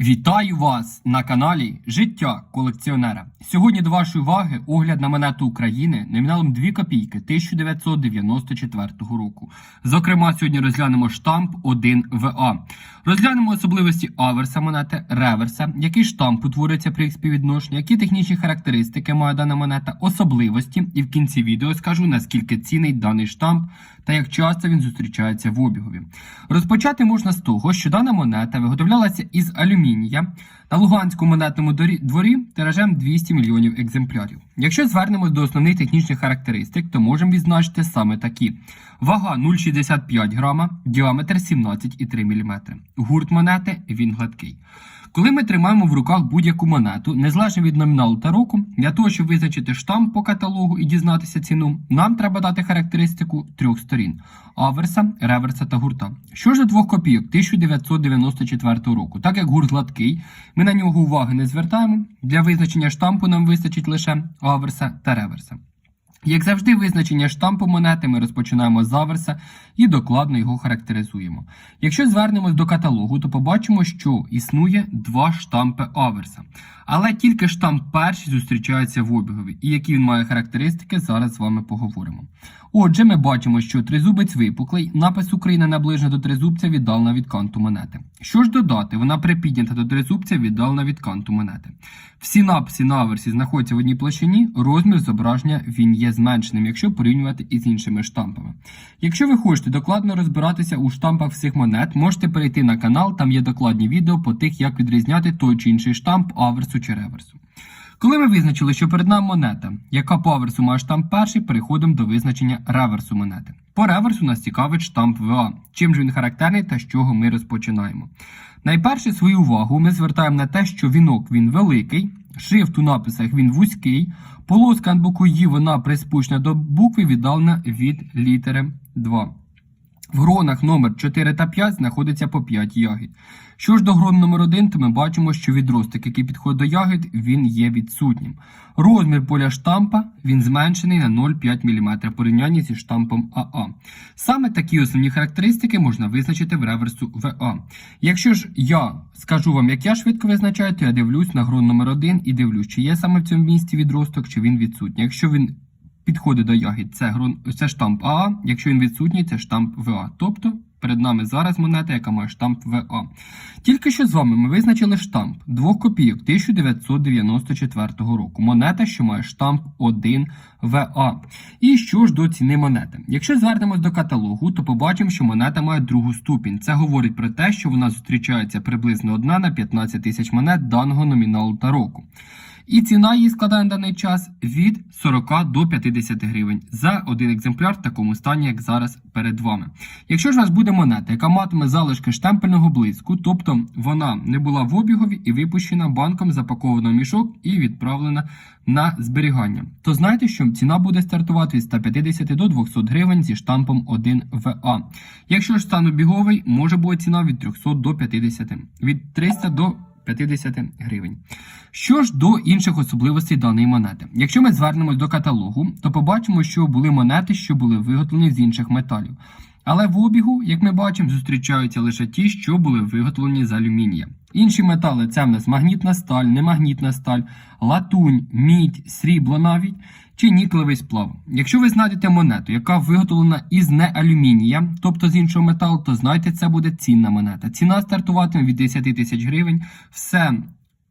Вітаю вас на каналі Життя колекціонера. Сьогодні до вашої уваги огляд на монету України номіналом 2 копійки 1994 року. Зокрема, сьогодні розглянемо штамп 1 ВА. Розглянемо особливості аверса монети, реверса, який штамп утворюється при їх співвідношенні, які технічні характеристики має дана монета, особливості. І в кінці відео скажу наскільки цінний даний штамп та як часто він зустрічається в обігові. Розпочати можна з того, що дана монета виготовлялася із алюмінія на Луганському монетному дворі тиражем 200 мільйонів екземплярів. Якщо звернемось до основних технічних характеристик, то можемо відзначити саме такі: вага 0,65 грама, діаметр 17,3 мм. Гурт монети він гладкий. Коли ми тримаємо в руках будь-яку монету, незалежно від номіналу та року, для того, щоб визначити штамп по каталогу і дізнатися ціну, нам треба дати характеристику трьох сторін: аверса, реверса та гурта. Що ж до двох копійок 1994 року, так як гурт гладкий, ми на нього уваги не звертаємо. Для визначення штампу нам вистачить лише аверса та реверса. Як завжди, визначення штампу монети ми розпочинаємо з аверса і докладно його характеризуємо. Якщо звернемось до каталогу, то побачимо, що існує два штампи аверса. Але тільки штамп перший зустрічається в обігові, і які він має характеристики, зараз з вами поговоримо. Отже, ми бачимо, що тризубець випуклий, напис Україна наближена до тризубця віддалена від канту монети. Що ж додати, вона припіднята до тризубця віддалена від канту монети. Всі написи на аверсі знаходяться в одній площині, розмір зображення він є зменшеним, якщо порівнювати із іншими штампами. Якщо ви хочете докладно розбиратися у штампах всіх монет, можете перейти на канал, там є докладні відео по тих, як відрізняти той чи інший штамп аверсу чи реверсу. Коли ми визначили, що перед нами монета, яка по аверсу має штамп перший, переходимо до визначення реверсу монети. По реверсу нас цікавить штамп ВА. Чим ж він характерний та з чого ми розпочинаємо? Найперше свою увагу ми звертаємо на те, що вінок він великий, шрифт у написах він вузький, полоска на боку «Ї» вона приспущена до букви віддалена від літери 2. В гронах номер 4 та 5 знаходиться по 5 ягід. Що ж до грон номер 1, то ми бачимо, що відросток, який підходить до ягід, він є відсутнім. Розмір поля штампа він зменшений на 0,5 мм порівнянні зі штампом АА. Саме такі основні характеристики можна визначити в реверсу ВА. Якщо ж я скажу вам, як я швидко визначаю, то я дивлюсь на грон номер 1 і дивлюсь, чи є саме в цьому місці відросток, чи він відсутній. Якщо він підходить до ягід, це, грон, це штамп АА, якщо він відсутній, це штамп ВА. Тобто перед нами зараз монета, яка має штамп ВА. Тільки що з вами ми визначили штамп 2 копійок 1994 року. Монета, що має штамп 1 ВА. І що ж до ціни монети? Якщо звернемось до каталогу, то побачимо, що монета має другу ступінь. Це говорить про те, що вона зустрічається приблизно 1 на 15 тисяч монет даного номіналу та року. І ціна її складає на даний час від 40 до 50 гривень за один екземпляр в такому стані, як зараз перед вами. Якщо ж у вас буде монета, яка матиме залишки штемпельного блиску, тобто вона не була в обігові і випущена банком, запакована в мішок і відправлена на зберігання, то знайте, що ціна буде стартувати від 150 до 200 гривень зі штампом 1 ВА. Якщо ж стан обіговий, може бути ціна від 300 до 50, від 300 до 50 гривень. Що ж до інших особливостей даної монети? Якщо ми звернемось до каталогу, то побачимо, що були монети, що були виготовлені з інших металів. Але в обігу, як ми бачимо, зустрічаються лише ті, що були виготовлені з алюмінія. Інші метали це в нас магнітна сталь, немагнітна сталь, латунь, мідь, срібло навіть чи нікелевий сплав. Якщо ви знайдете монету, яка виготовлена із не алюмінія, тобто з іншого металу, то знайте, це буде цінна монета. Ціна стартуватиме від 10 тисяч гривень. Все.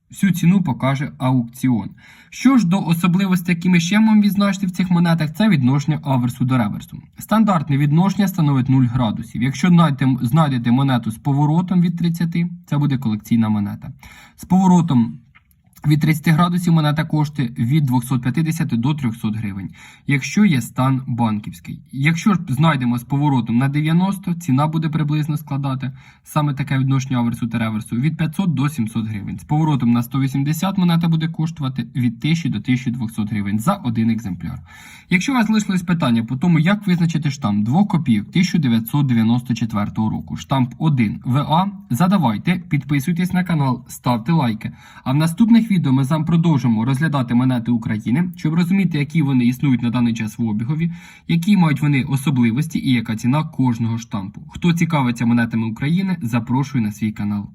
Всю ціну покаже аукціон. Що ж до особливостей, які ми ще можемо відзначити в цих монетах, це відношення аверсу до реверсу. Стандартне відношення становить 0 градусів. Якщо знайдете монету з поворотом від 30, це буде колекційна монета. З поворотом від 30 градусів монета коштує від 250 до 300 гривень, якщо є стан банківський. Якщо ж знайдемо з поворотом на 90, ціна буде приблизно складати саме таке відношення аверсу та реверсу від 500 до 700 гривень. З поворотом на 180 монета буде коштувати від 1000 до 1200 гривень за один екземпляр. Якщо у вас залишилось питання по тому, як визначити штамп 2 копійок 1994 року, штамп 1 ВА, задавайте, підписуйтесь на канал, ставте лайки. А в наступних відео ми продовжимо розглядати монети України, щоб розуміти, які вони існують на даний час в обігові, які мають вони особливості і яка ціна кожного штампу. Хто цікавиться монетами України, запрошую на свій канал.